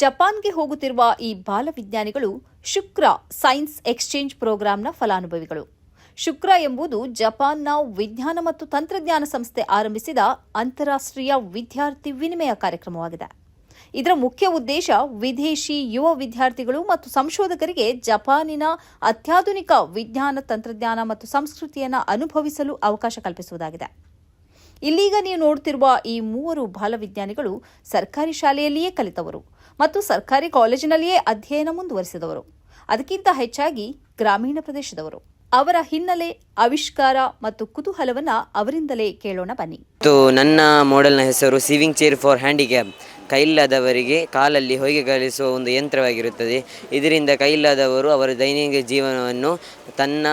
ಜಪಾನ್ಗೆ ಹೋಗುತ್ತಿರುವ ಈ ಬಾಲವಿಜ್ಞಾನಿಗಳು ಶುಕ್ರ science exchange ಪ್ರೋಗ್ರಾಂನ ಫಲಾನುಭವಿಗಳು. ಶುಕ್ರ ಎಂಬುದು ಜಪಾನ್ನ ವಿಜ್ಞಾನ ಮತ್ತು ತಂತ್ರಜ್ಞಾನ ಸಂಸ್ಥೆ ಆರಂಭಿಸಿದ ಅಂತಾರಾಷ್ಟ್ರೀಯ ವಿದ್ಯಾರ್ಥಿ ವಿನಿಮಯ ಕಾರ್ಯಕ್ರಮವಾಗಿದೆ. ಇದರ ಮುಖ್ಯ ಉದ್ದೇಶ ವಿದೇಶಿ ಯುವ ವಿದ್ಯಾರ್ಥಿಗಳು ಮತ್ತು ಸಂಶೋಧಕರಿಗೆ ಜಪಾನಿನ ಅತ್ಯಾಧುನಿಕ ವಿಜ್ಞಾನ, ತಂತ್ರಜ್ಞಾನ ಮತ್ತು ಸಂಸ್ಕೃತಿಯನ್ನು ಅನುಭವಿಸಲು ಅವಕಾಶ ಕಲ್ಪಿಸುವುದಾಗಿದೆ. ಇಲ್ಲೀಗ ನೀವು ನೋಡುತ್ತಿರುವ ಈ ಮೂವರು ಬಾಲವಿಜ್ಞಾನಿಗಳು ಸರ್ಕಾರಿ ಶಾಲೆಯಲ್ಲಿಯೇ ಕಲಿತವರು. ಮತ್ತು ಸರ್ಕಾರಿ ಕಾಲೇಜಿನಲ್ಲಿಯೇ ಅಧ್ಯಯನ ಮುಂದುವರಿಸಿದವರು. ಅದಕ್ಕಿಂತ ಹೆಚ್ಚಾಗಿ ಗ್ರಾಮೀಣ ಪ್ರದೇಶದವರು. ಅವರ ಹಿನ್ನೆಲೆ ಆವಿಷ್ಕಾರ ಮತ್ತು ಕುತೂಹಲವನ್ನ ಅವರಿಂದಲೇ ಕೇಳೋಣ ಬನ್ನಿ. ಮತ್ತು ನನ್ನ ಮಾಡೆಲ್ನ ಹೆಸರು ಸಿವಿಂಗ್ ಚೇರ್ ಫಾರ್ ಹ್ಯಾಂಡಿಕ್ಯಾಪ್. ಕೈಯಿಲ್ಲದವರಿಗೆ ಕಾಲಲ್ಲಿ ಹೊಯ್ಗೆ ಕಲಿಸುವ ಒಂದು ಯಂತ್ರವಾಗಿರುತ್ತದೆ. ಇದರಿಂದ ಕೈಯಿಲ್ಲದವರು ಅವರ ದೈನಂದಿನ ಜೀವನವನ್ನು ತನ್ನ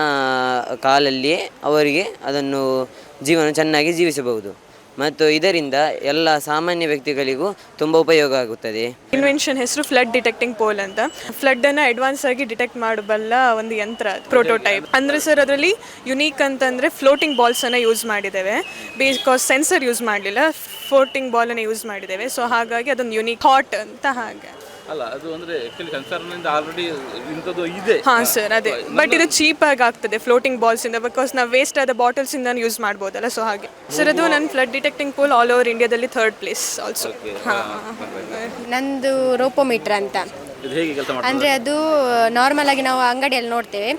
ಕಾಲಲ್ಲಿಯೇ ಅವರಿಗೆ ಅದನ್ನು ಜೀವನ ಚೆನ್ನಾಗಿ ಜೀವಿಸಬಹುದು. ಮತ್ತು ಇದರಿಂದ ಎಲ್ಲ ಸಾಮಾನ್ಯ ವ್ಯಕ್ತಿಗಳಿಗೂ ತುಂಬ ಉಪಯೋಗ ಆಗುತ್ತದೆ. ಇನ್ವೆನ್ಷನ್ ಹೆಸರು ಫ್ಲಡ್ ಡಿಟೆಕ್ಟಿಂಗ್ ಪೋಲ್ ಅಂತ. ಫ್ಲಡ್ ಅನ್ನ ಅಡ್ವಾನ್ಸ್ ಆಗಿ ಡಿಟೆಕ್ಟ್ ಮಾಡಬಲ್ಲ ಒಂದು ಯಂತ್ರ ಪ್ರೋಟೋಟೈಪ್ ಅಂದ್ರೆ ಸರ್ ಅದರಲ್ಲಿ ಯುನೀಕ್ ಅಂತಂದ್ರೆ ಫ್ಲೋಟಿಂಗ್ ಬಾಲ್ಸ್ ಅನ್ನ ಯೂಸ್ ಮಾಡಿದ್ದೇವೆ. ಬಿಕಾಸ್ ಸೆನ್ಸರ್ ಯೂಸ್ ಮಾಡಲಿಲ್ಲ ಫ್ಲೋಟಿಂಗ್ ಬಾಲ್ ಅನ್ನ ಯೂಸ್ ಮಾಡಿದ್ದೇವೆ. ಸೊ ಹಾಗಾಗಿ ಅದೊಂದು ಯುನೀಕ್ ಹಾಟ್ ಅಂತ ಹಾಗೆ. ಅಲ್ಲ ಅದು ಅಂದ್ರೆ ಆಕ್ಚುಲಿ ಕನ್ಸರ್ನಿಂದ ಆಲ್ರೆಡಿ ಇಂಥದ್ದು ಇದೆ. ಹಾ ಸರ್ ಅದೇ. ಬಟ್ ಇದು ಚೀಪ್ ಆಗಿ ಆಗ್ತದೆ ಫ್ಲೋಟಿಂಗ್ ಬಾಲ್ಸ್ ಇಂದ ಬಿಕಾಸ್ ನಾವು ವೇಸ್ಟ್ ಆದ ಬಾಟಲ್ಸ್ ಇಂದ ಯೂಸ್ ಮಾಡ್ಬೋದಲ್ಲ ಸೊ ಹಾಗೆ. ಸರ್ ಅದು ನನ್ನ flood detecting pole all over ಇಂಡಿಯಾದಲ್ಲಿ ಥರ್ಡ್ ಪ್ಲೇಸ್ ಆಲ್ಸೋ ನಂದು ರೋಪೋಮೀಟರ್ ಅಂತ. ಇದು ಹೇಗೆ ಕೆಲಸ ಅಂದರೆ ಅದು ನಾರ್ಮಲ್ ಆಗಿ ನಾವು ಅಂಗಡಿಯಲ್ಲಿ ನೋಡ್ತೇವೆ.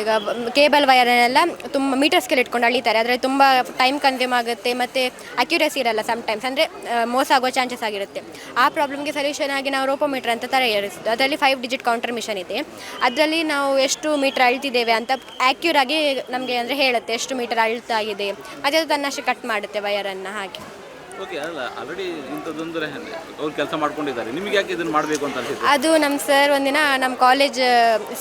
ಈಗ ಕೇಬಲ್ ವೈರನ್ನೆಲ್ಲ ತುಂಬ ಮೀಟರ್ಸ್ಗೆಲ್ಲ ಇಟ್ಕೊಂಡು ಅಳಿತಾರೆ. ಆದರೆ ತುಂಬ ಟೈಮ್ ಕನ್ಸ್ಯೂಮ್ ಆಗುತ್ತೆ ಮತ್ತು ಅಕ್ಯುರೇಸಿ ಇರಲ್ಲ ಸಮ್ಟೈಮ್ಸ್ ಅಂದರೆ ಮೋಸ ಆಗೋ ಚಾನ್ಸಸ್ ಆಗಿರುತ್ತೆ. ಆ ಪ್ರಾಬ್ಲಮ್ಗೆ ಸೊಲ್ಯೂಷನ್ ಆಗಿ ನಾವು ರೋಪೋಮೀಟರ್ ಅಂತ ತಯಾರಿಸಿದ್ದು. ಅದರಲ್ಲಿ ಫೈವ್ ಡಿಜಿಟ್ ಕೌಂಟರ್ ಮಿಷನ್ ಇದೆ. ಅದರಲ್ಲಿ ನಾವು ಎಷ್ಟು ಮೀಟರ್ ಅಳ್ತಿದ್ದೇವೆ ಅಂತ ಆ್ಯಕ್ಯೂರಾಗಿ ನಮಗೆ ಅಂದರೆ ಹೇಳುತ್ತೆ. ಎಷ್ಟು ಮೀಟರ್ ಅಳ್ತಾಗಿದೆ. ಮತ್ತು ಅದು ತನ್ನಷ್ಟು ಕಟ್ ಮಾಡುತ್ತೆ ವೈರನ್ನು ಹಾಗೆ. ಓಕೆ, ಅಲ್ಲ ಆಲ್ರೆಡಿ ಇಂಥದ್ದೊಂದು ಅವ್ರು ಕೆಲಸ ಮಾಡ್ಕೊಂಡಿದ್ದಾರೆ. ನಿಮಗೆ ಯಾಕೆ ಇದನ್ನು ಮಾಡಬೇಕು ಅಂತ ಅನ್ಸುತ್ತೆ? ಅದು ನಮ್ಮ ಸರ್ ಒಂದಿನ ನಮ್ಮ ಕಾಲೇಜ್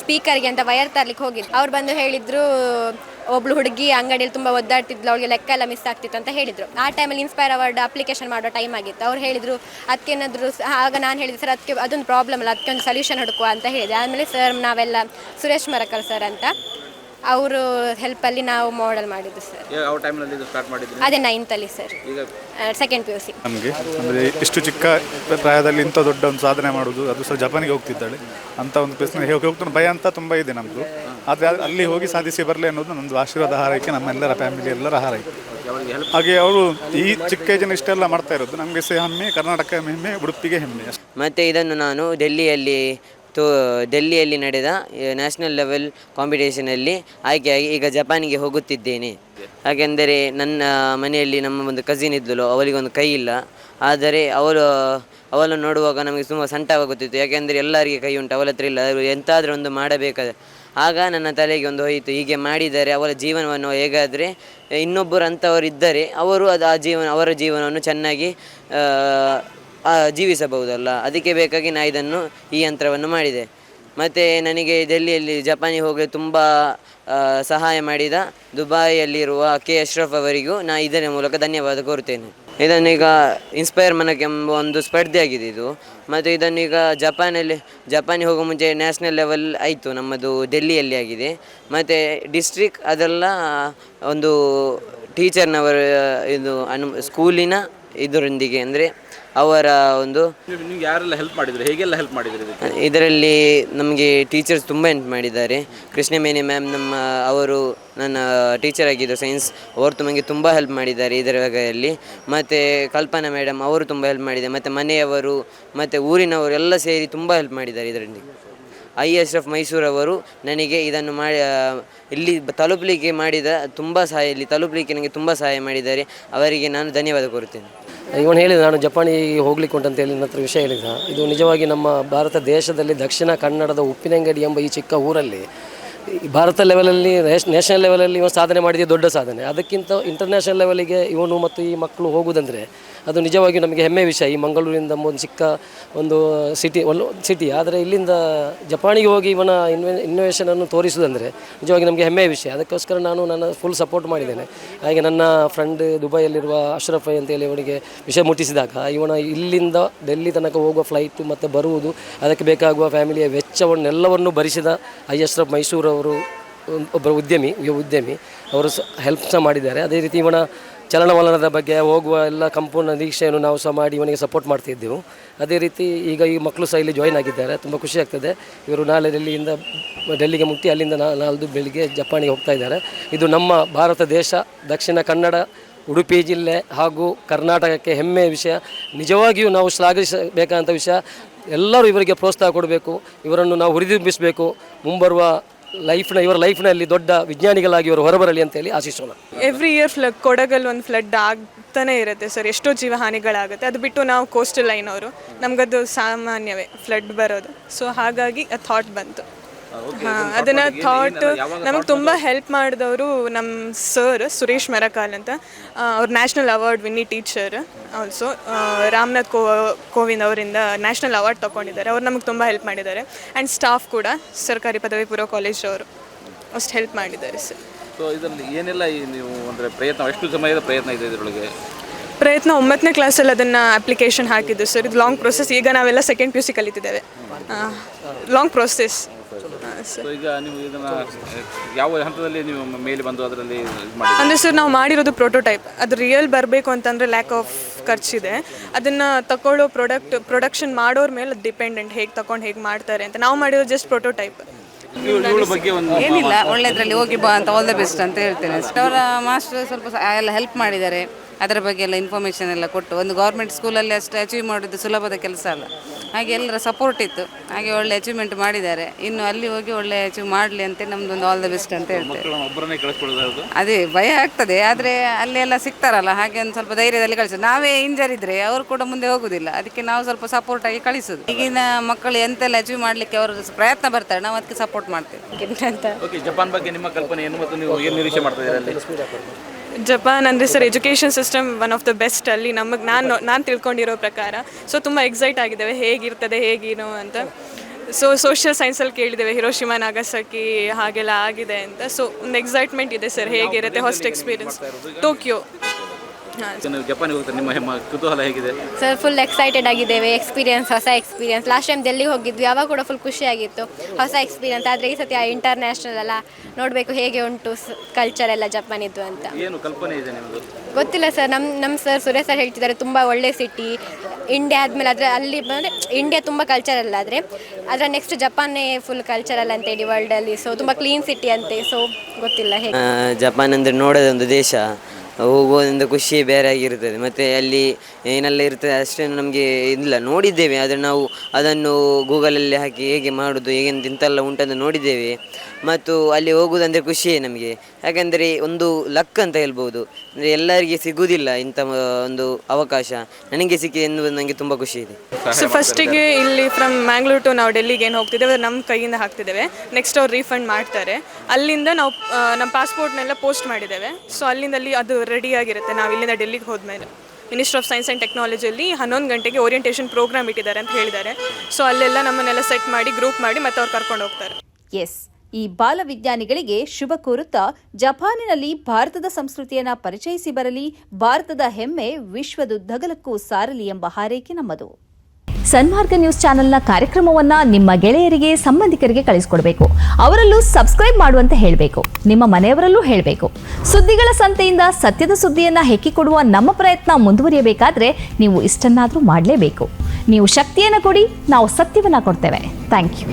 ಸ್ಪೀಕರ್ಗೆ ಅಂತ ವಯರ್ ತರ್ಲಿಕ್ಕೆ ಹೋಗಿದ್ರು. ಅವ್ರು ಬಂದು ಹೇಳಿದ್ರು, ಒಬ್ಳು ಹುಡುಗಿ ಅಂಗಡಿಯಲ್ಲಿ ತುಂಬ ಒದ್ದಾಡ್ತಿದ್ಲು, ಅವಳಿಗೆ ಲೆಕ್ಕ ಎಲ್ಲ ಮಿಸ್ ಆಗ್ತಿತ್ತು ಅಂತ ಹೇಳಿದ್ರು. ಆ ಟೈಮಲ್ಲಿ ಇನ್ಸ್ಪೈರ್ ಅವಾರ್ಡ್ ಅಪ್ಲಿಕೇಶನ್ ಮಾಡೋ ಟೈಮ್ ಆಗಿತ್ತು. ಅವ್ರು ಹೇಳಿದ್ರು, ಅದಕ್ಕೇನಾದ್ರು ಆಗ ನಾನು ಹೇಳಿದೆ, ಸರ್, ಅದಕ್ಕೆ, ಅದೊಂದು ಪ್ರಾಬ್ಲಮ್ ಅಲ್ಲ, ಅದಕ್ಕೆ ಒಂದು ಸೊಲ್ಯೂಷನ್ ಹುಡುಕುವ ಅಂತ ಹೇಳಿದೆ. ಆಮೇಲೆ ಸರ್ ನಾವೆಲ್ಲ ಸುರೇಶ್ ಮರಕಲ್ ಸರ್ ಅಂತ ಅವರು ಹೆಲ್ಪಲ್ಲಿ ನಾವು ಮಾಡೆಲ್ ಮಾಡಿದ್ದು ಸರ್ ಯಾವ ಟೈಮ್ನಲ್ಲಿ ಇದು ಸ್ಟಾರ್ಟ್ ಮಾಡಿದ್ರಿ? ಅದೇ ನೈನ್ತಲ್ಲಿ ಸರ್ ಈಗ ಸೆಕೆಂಡ್ ಪಿ ಯು ಸಿ ನಮಗೆ ಅಂದರೆ ಇಷ್ಟು ಚಿಕ್ಕ ಪ್ರಾಯದಲ್ಲಿ ಇಂಥ ದೊಡ್ಡ ಒಂದು ಸಾಧನೆ ಮಾಡೋದು ಅದು ಸಹ ಜಪಾನಿಗೆ ಹೋಗ್ತಿದ್ದಾಳೆ. ಅಂತ ಒಂದು ಪ್ರಶ್ನೆ ಹೇಗೆ ಹೋಗ್ತಾನೆ ಭಯ ಅಂತ ತುಂಬ ಇದೆ ನಮ್ಮದು ಆದರೆ ಅಲ್ಲಿ ಹೋಗಿ ಸಾಧಿಸಿ ಬರಲಿ ಅನ್ನೋದು ನಮ್ಮದು ಆಶೀರ್ವಾದ ಹಾರೈಕೆ ನಮ್ಮೆಲ್ಲರ ಫ್ಯಾಮಿಲಿ ಎಲ್ಲರ ಹಾರೈಕೆ. ಹಾಗೆ ಅವರು ಈ ಚಿಕ್ಕ ಜನ ಇಷ್ಟೆಲ್ಲ ಮಾಡ್ತಾ ಇರೋದು. ನಮಗೆ ಸಹ ಹೆಮ್ಮೆ ಕರ್ನಾಟಕ ಹೆಮ್ಮೆ ಉಡುಪಿಗೆ ಹೆಮ್ಮೆ ಮತ್ತೆ ಮತ್ತು ಇದನ್ನು ನಾನು ಡೆಲ್ಲಿಯಲ್ಲಿ ತೋ ಡೆಲ್ಲಿಯಲ್ಲಿ ನಡೆದ ನ್ಯಾಷನಲ್ ಲೆವೆಲ್ ಕಾಂಪಿಟೇಷನಲ್ಲಿ ಆಯ್ಕೆಯಾಗಿ ಈಗ ಜಪಾನಿಗೆ ಹೋಗುತ್ತಿದ್ದೇನೆ. ಹಾಗೆಂದರೆ ನನ್ನ ಮನೆಯಲ್ಲಿ ನಮ್ಮ ಒಂದು ಕಸಿನ್ ಇದ್ದಳು, ಅವಳಿಗೊಂದು ಕೈ ಇಲ್ಲ. ಆದರೆ ಅವಳು, ಅವಳನ್ನು ನೋಡುವಾಗ ನಮಗೆ ತುಂಬ ಸಂಟವಾಗುತ್ತಿತ್ತು ಯಾಕೆಂದರೆ ಎಲ್ಲರಿಗೆ ಕೈ ಉಂಟು, ಅವಳ ಹತ್ರ ಇಲ್ಲ. ಎಂತಾದರೂ ಒಂದು ಮಾಡಬೇಕಾದ ಆಗ ನನ್ನ ತಲೆಗೆ ಒಂದು ಹೋಯಿತು. ಹೀಗೆ ಮಾಡಿದರೆ ಅವರ ಜೀವನವನ್ನು ಹೇಗಾದರೆ ಇನ್ನೊಬ್ಬರು ಅಂಥವರು ಇದ್ದರೆ ಅವರು ಅದು ಆ ಜೀವನ, ಅವರ ಜೀವನವನ್ನು ಚೆನ್ನಾಗಿ ಜೀವಿಸಬಹುದಲ್ಲ. ಅದಕ್ಕೆ ಬೇಕಾಗಿ ನಾ ಇದನ್ನು ಈ ಯಂತ್ರವನ್ನು ಮಾಡಿದೆ. ಮತ್ತು ನನಗೆ ಡೆಲ್ಲಿಯಲ್ಲಿ ಜಪಾನಿಗೆ ಹೋಗಲು ತುಂಬ ಸಹಾಯ ಮಾಡಿದ ದುಬಾಯಿಯಲ್ಲಿರುವ ಕೆ. ಅಶ್ರಫ್ ಅವರಿಗೂ ನಾ ಇದರ ಮೂಲಕ ಧನ್ಯವಾದ ಕೋರುತ್ತೇನೆ. ಇದನ್ನೀಗ ಇನ್ಸ್ಪೈರ್ ಮನಕ್ ಎಂಬ ಒಂದು ಸ್ಪರ್ಧೆ ಆಗಿದೆ ಇದು. ಮತ್ತು ಇದನ್ನೀಗ ಜಪಾನಲ್ಲಿ, ಜಪಾನಿಗೆ ಹೋಗೋ ಮುಂಚೆ ನ್ಯಾಷನಲ್ ಲೆವೆಲ್ ಆಯಿತು, ನಮ್ಮದು ಡೆಲ್ಲಿಯಲ್ಲಿ ಆಗಿದೆ. ಮತ್ತು ಡಿಸ್ಟ್ರಿಕ್ ಅದೆಲ್ಲ ಒಂದು ಟೀಚರ್ನವರ ಇದು ಅನು ಸ್ಕೂಲಿನ ಇದರೊಂದಿಗೆ ಅಂದರೆ ಅವರ ಒಂದು ನೀವು- ನಿಮ್ಗೆ ಯಾರೆಲ್ಲ ಹೆಲ್ಪ್ ಮಾಡಿದ್ರು? ಹೇಗೆಲ್ಲ ಹೆಲ್ಪ್ ಮಾಡಿದ್ರು ಇದಕ್ಕೆ? ಇದರಲ್ಲಿ ನಮಗೆ ಟೀಚರ್ಸ್ ತುಂಬ ಹೆಲ್ಪ್ ಮಾಡಿದ್ದಾರೆ. ಕೃಷ್ಣ ಮೇನೆ ಮ್ಯಾಮ್ ನಮ್ಮ ಅವರು ನನ್ನ ಟೀಚರ್ ಆಗಿದ್ದು ಸೈನ್ಸ್ ಅವರು ನಮಗೆ ತುಂಬ ಹೆಲ್ಪ್ ಮಾಡಿದ್ದಾರೆ ಇದರ ಬಗೆಯಲ್ಲಿ ಮತ್ತು ಕಲ್ಪನಾ ಮೇಡಮ್ ಅವರು ತುಂಬ ಹೆಲ್ಪ್ ಮಾಡಿದ್ದಾರೆ. ಮತ್ತು ಮನೆಯವರು ಮತ್ತು ಊರಿನವರು ಎಲ್ಲ ಸೇರಿ ತುಂಬ ಹೆಲ್ಪ್ ಮಾಡಿದ್ದಾರೆ ಇದರಲ್ಲಿ. ಐ ಎಸ್ ಎಫ್ ಮೈಸೂರವರು ನನಗೆ ಇದನ್ನು ಮಾಡಿ ಇಲ್ಲಿ ತಲುಪಲಿಕ್ಕೆ ಮಾಡಿದ ತುಂಬ ಸಹಾಯ, ಇಲ್ಲಿ ತಲುಪಲಿಕ್ಕೆ ನನಗೆ ತುಂಬ ಸಹಾಯ ಮಾಡಿದ್ದಾರೆ. ಅವರಿಗೆ ನಾನು ಧನ್ಯವಾದ ಕೋರುತ್ತೇನೆ. ಇವನು ಹೇಳಿದ, ನಾನು ಜಪಾನಿಗೆ ಹೋಗ್ಲಿಕ್ಕೆ ಉಂಟಂತ ಹೇಳಿ ನನ್ನ ಹತ್ರ ವಿಷಯ ಹೇಳಿದ. ಇದು ನಿಜವಾಗಿ ನಮ್ಮ ಭಾರತ ದೇಶದಲ್ಲಿ ದಕ್ಷಿಣ ಕನ್ನಡದ ಉಪ್ಪಿನಂಗಡಿ ಎಂಬ ಈ ಚಿಕ್ಕ ಊರಲ್ಲಿ, ಭಾರತ ಲೆವೆಲಲ್ಲಿ ನ್ಯಾಷನಲ್ ಲೆವೆಲಲ್ಲಿ ಇವನು ಸಾಧನೆ ಮಾಡಿದ ದೊಡ್ಡ ಸಾಧನೆ. ಅದಕ್ಕಿಂತ ಇಂಟರ್ನ್ಯಾಷನಲ್ ಲೆವೆಲಿಗೆ ಇವನು ಮತ್ತು ಈ ಮಕ್ಕಳು ಹೋಗುವುದಂದರೆ ಅದು ನಿಜವಾಗಿ ನಮಗೆ ಹೆಮ್ಮೆ ವಿಷಯ. ಈ ಮಂಗಳೂರಿಂದ ಒಂದು ಚಿಕ್ಕ ಒಂದು ಸಿಟಿ ಒಂದು ಸಿಟಿ, ಆದರೆ ಇಲ್ಲಿಂದ ಜಪಾನಿಗೆ ಹೋಗಿ ಇವನ ಇನ್ವೆ ಇನ್ನೋವೇಷನನ್ನು ತೋರಿಸುವುದಂದರೆ ನಿಜವಾಗಿ ನಮಗೆ ಹೆಮ್ಮೆಯ ವಿಷಯ. ಅದಕ್ಕೋಸ್ಕರ ನಾನು ನನ್ನ ಫುಲ್ ಸಪೋರ್ಟ್ ಮಾಡಿದ್ದೇನೆ. ಹಾಗೆ ನನ್ನ ಫ್ರೆಂಡ್ ದುಬೈಯಲ್ಲಿರುವ ಅಶ್ರಫ್ ಅಂತೇಳಿ ಅವನಿಗೆ ವಿಷಯ ಮುಟ್ಟಿಸಿದಾಗ, ಇವನ ಇಲ್ಲಿಂದ ಡೆಲ್ಲಿ ತನಕ ಹೋಗುವ ಫ್ಲೈಟು ಮತ್ತು ಬರುವುದು, ಅದಕ್ಕೆ ಬೇಕಾಗುವ ಫ್ಯಾಮಿಲಿಯ ವೆಚ್ಚವನ್ನೆಲ್ಲವನ್ನು ಭರಿಸಿದ ಐ. ಅಶ್ರಫ್ ಮೈಸೂರವರು, ಒಬ್ಬ ಉದ್ಯಮಿ, ಯುವ ಉದ್ಯಮಿ, ಅವರು ಸಹ ಹೆಲ್ಪ್ ಸಹ ಮಾಡಿದ್ದಾರೆ. ಅದೇ ರೀತಿ ಇವನ ಚಲನವಲನದ ಬಗ್ಗೆ ಹೋಗುವ ಎಲ್ಲ ಸಂಪೂರ್ಣ ನಿರೀಕ್ಷೆಯನ್ನು ನಾವು ಸಹ ಮಾಡಿ ಇವನಿಗೆ ಸಪೋರ್ಟ್ ಮಾಡ್ತಿದ್ದೆವು ಅದೇ ರೀತಿ ಈಗ ಈ ಮಕ್ಕಳು ಸಹ ಇಲ್ಲಿ ಜಾಯಿನ್ ಆಗಿದ್ದಾರೆ. ತುಂಬ ಖುಷಿ ಆಗ್ತದೆ. ಇವರು ನಾಳೆ ಡೆಲ್ಲಿಯಿಂದ, ಡೆಲ್ಲಿಗೆ ಮುಟ್ಟಿ ಅಲ್ಲಿಂದ ನಾಲ್ದು ಬೆಳಿಗ್ಗೆ ಜಪಾನಿಗೆ ಹೋಗ್ತಾ ಇದ್ದಾರೆ. ಇದು ನಮ್ಮ ಭಾರತ ದೇಶ, ದಕ್ಷಿಣ ಕನ್ನಡ, ಉಡುಪಿ ಜಿಲ್ಲೆ ಹಾಗೂ ಕರ್ನಾಟಕಕ್ಕೆ ಹೆಮ್ಮೆಯ ವಿಷಯ. ನಿಜವಾಗಿಯೂ ನಾವು ಶ್ಲಾಘಿಸಬೇಕಾದಂಥ ವಿಷಯ. ಎಲ್ಲರೂ ಇವರಿಗೆ ಪ್ರೋತ್ಸಾಹ ಕೊಡಬೇಕು. ಇವರನ್ನು ನಾವು ಹುರಿದುಂಬಿಸಬೇಕು. ಮುಂಬರುವ ಲೈಫ್ನ, ಇವರ ಲೈಫ್ನಲ್ಲಿ ದೊಡ್ಡ ವಿಜ್ಞಾನಿಗಳಾಗಿ ಇವರು ಹೊರಬರಲಿ ಅಂತ ಹೇಳಿ ಆಶಿಸೋಣ. ಎವ್ರಿ ಇಯರ್ ಫ್ಲ ಕೊಡಗಲ್ಲಿ ಒಂದು ಫ್ಲಡ್ ಆಗ್ತಾನೆ ಇರುತ್ತೆ ಸರ್ ಎಷ್ಟೋ ಜೀವ ಹಾನಿಗಳಾಗುತ್ತೆ ಅದು ಬಿಟ್ಟು ನಾವು ಕೋಸ್ಟಲ್ ಲೈನ್ ಅವರು. ನಮಗದು ಸಾಮಾನ್ಯವೇ ಫ್ಲಡ್ ಬರೋದು. ಸೊ ಹಾಗಾಗಿ ಆ ಥಾಟ್ ಬಂತು. ಹಾಂ ಅದನ್ನ ಥಾಟ್ ನಮಗೆ ತುಂಬ ಹೆಲ್ಪ್ ಮಾಡಿದವರು ನಮ್ಮ ಸರ್ ಸುರೇಶ್ ಮೆರಕಾಲ್ ಅಂತ. ಅವ್ರು national award winner teacher also Ramnath ಕೋ ಕೋವಿಂದ್ ಅವರಿಂದ ನ್ಯಾಷನಲ್ ಅವಾರ್ಡ್ ತೊಗೊಂಡಿದ್ದಾರೆ ಅವ್ರು ನಮಗೆ ತುಂಬ ಹೆಲ್ಪ್ ಮಾಡಿದ್ದಾರೆ. ಆ್ಯಂಡ್ ಸ್ಟಾಫ್ ಕೂಡ ಸರ್ಕಾರಿ ಪದವಿ ಪೂರ್ವ ಕಾಲೇಜ್ ಅವರು ಅಷ್ಟು ಹೆಲ್ಪ್ ಮಾಡಿದ್ದಾರೆ ಸರ್ ಸೊ ಇದರಲ್ಲಿ ಏನೆಲ್ಲ ಈ ನೀವು ಅಂದರೆ ಪ್ರಯತ್ನ ಎಷ್ಟು ಸಮಯದ ಪ್ರಯತ್ನ ಇದೆ ಇದರೊಳಗೆ? ಪ್ರಯತ್ನ ಒಂಬತ್ತನೇ ಕ್ಲಾಸಲ್ಲಿ ಅದನ್ನು ಅಪ್ಲಿಕೇಶನ್ ಹಾಕಿದ್ದು ಸರ್ ಇದು ಲಾಂಗ್ ಪ್ರೊಸೆಸ್ ಈಗ ನಾವೆಲ್ಲ ಸೆಕೆಂಡ್ ಪಿ ಯು ಸಿ ಕಲಿತಿದ್ದೇವೆ. ಲಾಂಗ್ ಪ್ರೊಸೆಸ್ ಸೊ ಈಗ ನೀವು ಇದನ್ನು ಯಾವ ಹಂತದಲ್ಲಿ ನೀವು ಮೇಲೆ ಬಂದು ಅದರಲ್ಲಿ ಅಂದ್ರೆ ಮಾಡಿ ಅಂದರೆ ಸರ್ ನಾವು ಮಾಡಿರೋದು ಪ್ರೋಟೋಟೈಪ್ ಅದು ರಿಯಲ್ ಬರಬೇಕು ಅಂತಂದರೆ ಲ್ಯಾಕ್ ಆಫ್ ಖರ್ಚಿದೆ ಅದನ್ನ ತಗೊಳ್ಳೋ ಪ್ರಾಡಕ್ಟ್ ಪ್ರೊಡಕ್ಷನ್ ಮಾಡೋರ ಮೇಲೆ ಡಿಪೆಂಡೆಂಟ್ ಹೇಗೆ ತಗೊಂಡು ಹೇಗೆ ಮಾಡ್ತಾರೆ ಅಂತ. ನಾವು ಮಾಡಿರೋದು ಜಸ್ಟ್ ಪ್ರೋಟೋಟೈಪ್ ಇವಳ ಬಗ್ಗೆ ಒಂದು ಏನಿಲ್ಲ ಒಳ್ಳೆದ್ರಲ್ಲಿ ಹೋಗಿ ಬಾ ಅಂತ ಆಲ್ ದ ಬೆಸ್ಟ್ ಅಂತ ಹೇಳ್ತೇನೆ. ಅಷ್ಟೇ ಅವರ ಮಾಸ್ಟರ್ ಸ್ವಲ್ಪ ಸ- ಎಲ್ಲ ಹೆಲ್ಪ್ ಮಾಡಿದ್ದಾರೆ. ಅದರ ಬಗ್ಗೆ ಎಲ್ಲ ಇನ್ಫಾರ್ಮೇಷನ್ ಎಲ್ಲ ಕೊಟ್ಟು ಒಂದು ಗೌರ್ಮೆಂಟ್ ಸ್ಕೂಲಲ್ಲಿ ಅಷ್ಟು ಅಚೀವ್ ಮಾಡೋದು ಸುಲಭದ ಕೆಲಸ ಅಲ್ಲ. ಹಾಗೆ ಎಲ್ಲರ ಸಪೋರ್ಟ್ ಇತ್ತು. ಹಾಗೆ ಒಳ್ಳೆ ಅಚೀವ್ಮೆಂಟ್ ಮಾಡಿದ್ದಾರೆ. ಇನ್ನು ಅಲ್ಲಿ ಹೋಗಿ ಒಳ್ಳೆ ಅಚೀವ್ ಮಾಡಲಿ ಅಂತ ನಮ್ದೊಂದು ಆಲ್ ದ ಬೆಸ್ಟ್ ಅಂತ ಹೇಳ್ತೇವೆ. ಅದೇ ಭಯ ಆಗ್ತದೆ. ಆದರೆ ಅಲ್ಲಿ ಎಲ್ಲ ಸಿಗ್ತಾರಲ್ಲ ಹಾಗೆ ಒಂದು ಸ್ವಲ್ಪ ಧೈರ್ಯದಲ್ಲಿ ಕಳಿಸೋದು. ನಾವೇ ಇಂಜರ್ ಇದ್ರೆ ಅವರು ಕೂಡ ಮುಂದೆ ಹೋಗುದಿಲ್ಲ. ಅದಕ್ಕೆ ನಾವು ಸ್ವಲ್ಪ ಸಪೋರ್ಟ್ ಆಗಿ ಕಳಿಸೋದು. ಈಗಿನ ಮಕ್ಕಳು ಎಂತೆಲ್ಲ ಅಚೀವ್ ಮಾಡಲಿಕ್ಕೆ ಅವರು ಪ್ರಯತ್ನ ಬರ್ತಾರೆ. ನಾವು ಅದಕ್ಕೆ ಸಪೋರ್ಟ್ ಮಾಡ್ತೇವೆ. ಅಂತ ಓಕೆ ಜಪಾನ್ ಬಗ್ಗೆ ನಿಮ್ಮ ಕಲ್ಪನೆ ಏನು ಮತ್ತು ನೀವು ಏನು ನಿರೀಕ್ಷೆ ಮಾಡ್ತಾ ಇದ್ದೀರಾ ಅಲ್ಲಿ? ಜಪಾನ್ ಅಂದರೆ sir education system one of the best ಅಲ್ಲಿ ನಮಗೆ ನಾನು ನಾನು ತಿಳ್ಕೊಂಡಿರೋ ಪ್ರಕಾರ. ಸೊ ತುಂಬ ಎಕ್ಸೈಟ್ ಆಗಿದ್ದೇವೆ. ಹೇಗಿರ್ತದೆ, ಹೇಗೇನು ಅಂತ. ಸೊ ಸೋಷಿಯಲ್ ಸೈನ್ಸಲ್ಲಿ ಕೇಳಿದ್ದೇವೆ. ಹಿರೋಶಿಮಾ ನಾಗಸಕಿ ಹಾಗೆಲ್ಲ ಆಗಿದೆ ಅಂತ. ಸೊ ಒಂದು ಎಕ್ಸೈಟ್ಮೆಂಟ್ ಇದೆ ಸರ್. ಹೇಗಿರುತ್ತೆ ಹೊಸ್ಟ್ ಎಕ್ಸ್ಪೀರಿಯನ್ಸ್ ಟೋಕಿಯೋ ನೀವು ಜಪಾನಿಗೆ ಹೋಗ್ತಾರೆ ನಿಮ್ಮ ಹೆಮ್ಮ ಕುತೂಹಲ ಹೇಗಿದೆ? ಸರ್ ಫುಲ್ ಎಕ್ಸೈಟೆಡ್ ಆಗಿದ್ದೇವೆ ಎಕ್ಸ್ಪೀರಿಯನ್ಸ್ ಹೊಸ ಎಕ್ಸ್ಪೀರಿಯನ್ಸ್ ಲಾಸ್ಟ್ ಟೈಮ್ ಡೆಲ್ಲಿಗೆ ಹೋಗಿದ್ವಿ ಆವಾಗ ಕೂಡ ಫುಲ್ ಖುಷಿಯಾಗಿತ್ತು ಹೊಸ ಎಕ್ಸ್ಪೀರಿಯನ್ಸ್ ಆದರೆ ಈ ಸತಿ ಇಂಟರ್ನ್ಯಾಷನಲ್ ಅಲ್ಲ. ನೋಡಬೇಕು ಹೇಗೆ ಉಂಟು ಕಲ್ಚರ್ ಎಲ್ಲ ಜಪಾನಿದ್ದು ಅಂತ. ಏನು ಕಲ್ಪನೆ ಇದೆ ನಿಮ್ಮದು ಗೊತ್ತಿಲ್ಲ ಸರ್ ನಮ್ಮ ನಮ್ಮ ಸರ್ ಸುರೇಶ್ ಸರ್ ಹೇಳ್ತಿದ್ದಾರೆ ತುಂಬ ಒಳ್ಳೆ ಸಿಟಿ ಇಂಡಿಯಾ ಆದಮೇಲೆ ಆದರೆ ಅಲ್ಲಿ ಬಂದರೆ ಇಂಡಿಯಾ ತುಂಬ ಕಲ್ಚರಲ್ ಆದರೆ. ಅದರ ನೆಕ್ಸ್ಟ್ ಜಪಾನೇ ಫುಲ್ ಕಲ್ಚರಲ್ ಅಂತೇಳಿ ವರ್ಲ್ಡಲ್ಲಿ ಸೊ ತುಂಬ ಕ್ಲೀನ್ ಸಿಟಿ ಅಂತೆ. ಸೊ ಗೊತ್ತಿಲ್ಲ ಹೇಗೆ. ಜಪಾನ್ ಅಂದರೆ ನೋಡೋದೊಂದು ದೇಶ. ಹೋಗೋದೊಂದು ಖುಷಿ ಬೇರೆ ಆಗಿರ್ತದೆ. ಮತ್ತು ಅಲ್ಲಿ ಏನೆಲ್ಲ ಇರ್ತದೆ ಅಷ್ಟೇ ನಮಗೆ ಇಲ್ಲ, ನೋಡಿದ್ದೇವೆ. ಆದರೆ ನಾವು ಅದನ್ನು ಗೂಗಲಲ್ಲಿ ಹಾಕಿ ಹೇಗೆ ಮಾಡೋದು ಹೇಗೆ ಇಂಥೆಲ್ಲ ಉಂಟಂತ ನೋಡಿದ್ದೇವೆ. ಮತ್ತು ಅಲ್ಲಿ ಹೋಗುವುದಂದರೆ ಖುಷಿಯೇ ನಮಗೆ. ಯಾಕೆಂದರೆ ಒಂದು ಲಕ್ ಅಂತ ಹೇಳ್ಬೋದು. ಅಂದರೆ ಎಲ್ಲರಿಗೆ ಸಿಗುವುದಿಲ್ಲ ಇಂಥ ಒಂದು ಅವಕಾಶ. ನನಗೆ ಸಿಕ್ಕಿದೆ ಎನ್ನುವುದು ನನಗೆ ತುಂಬ ಖುಷಿ ಇದೆ. ಸೊ ಫಸ್ಟಿಗೆ ಇಲ್ಲಿ ಫ್ರಮ್ ಮ್ಯಾಂಗ್ಳೂರ್ ಟು ನಾವು ಡೆಲ್ಲಿಗೆ ಏನು ಹೋಗ್ತಿದ್ದೇವೆ? ಅದು ನಮ್ಮ ಕೈಯಿಂದ ಹಾಕ್ತಿದ್ದೇವೆ. ನೆಕ್ಸ್ಟ್ ಅವ್ರು ರೀಫಂಡ್ ಮಾಡ್ತಾರೆ. ಅಲ್ಲಿಂದ ನಾವು ನಮ್ಮ ಪಾಸ್ಪೋರ್ಟ್ನೆಲ್ಲ ಪೋಸ್ಟ್ ಮಾಡಿದ್ದೇವೆ. ಸೊ ಅಲ್ಲಿಂದಲ್ಲಿ ಅದು ರೆಡಿ ಆಗಿರುತ್ತೆ. ನಾವು ಇಲ್ಲಿಂದ ಡೆಲ್ಲಿಗೆ ಹೋದ್ಮೇಲೆ. ಮಿನಿಸ್ಟ್ರ್ ಆಫ್ ಸೈನ್ಸ್ ಆ್ಯಂಡ್ ಟೆಕ್ನಾಲಜಿಯಲ್ಲಿ ಹನ್ನೊಂದು ಗಂಟೆಗೆ ಓರಿಯಂಟೇಷನ್ ಪ್ರೋಗ್ರಾಮ್ ಇಟ್ಟಿದ್ದಾರೆ ಅಂತ ಹೇಳಿದ್ದಾರೆ. ಸೊ ಅಲ್ಲೆಲ್ಲ ನಮ್ಮನ್ನೆಲ್ಲ ಸೆಟ್ ಮಾಡಿ ಗ್ರೂಪ್ ಮಾಡಿ ಮತ್ತೆ ಅವ್ರು ಕರ್ಕೊಂಡು ಹೋಗ್ತಾರೆ. ಎಸ್ ಈ ಬಾಲ ವಿಜ್ಞಾನಿಗಳಿಗೆ ಶುಭ ಕೋರುತ್ತಾ ಜಪಾನಿನಲ್ಲಿ ಭಾರತದ ಸಂಸ್ಕೃತಿಯನ್ನ ಪರಿಚಯಿಸಿ ಬರಲಿ, ಭಾರತದ ಹೆಮ್ಮೆ ವಿಶ್ವದುದ್ದಗಲಕ್ಕೂ ಸಾರಲಿ ಎಂಬ ಹಾರೈಕೆ ನಮ್ಮದು. ಸನ್ಮಾರ್ಗ ನ್ಯೂಸ್ ಚಾನೆಲ್ನ ಕಾರ್ಯಕ್ರಮವನ್ನ ನಿಮ್ಮ ಗೆಳೆಯರಿಗೆ, ಸಂಬಂಧಿಕರಿಗೆ ಕಳಿಸಿಕೊಡಬೇಕು. ಅವರಲ್ಲೂ ಸಬ್ಸ್ಕ್ರೈಬ್ ಮಾಡುವಂತೆ ಹೇಳಬೇಕು. ನಿಮ್ಮ ಮನೆಯವರಲ್ಲೂ ಹೇಳಬೇಕು. ಸುದ್ದಿಗಳ ಸಂತೆಯಿಂದ ಸತ್ಯದ ಸುದ್ದಿಯನ್ನ ಹೆಕ್ಕಿಕೊಡುವ ನಮ್ಮ ಪ್ರಯತ್ನ ಮುಂದುವರಿಯಬೇಕಾದ್ರೆ ನೀವು ಇಷ್ಟನ್ನಾದರೂ ಮಾಡಲೇಬೇಕು. ನೀವು ಶಕ್ತಿಯನ್ನು ಕೊಡಿ, ನಾವು ಸತ್ಯವನ್ನ ಕೊಡ್ತೇವೆ. Thank you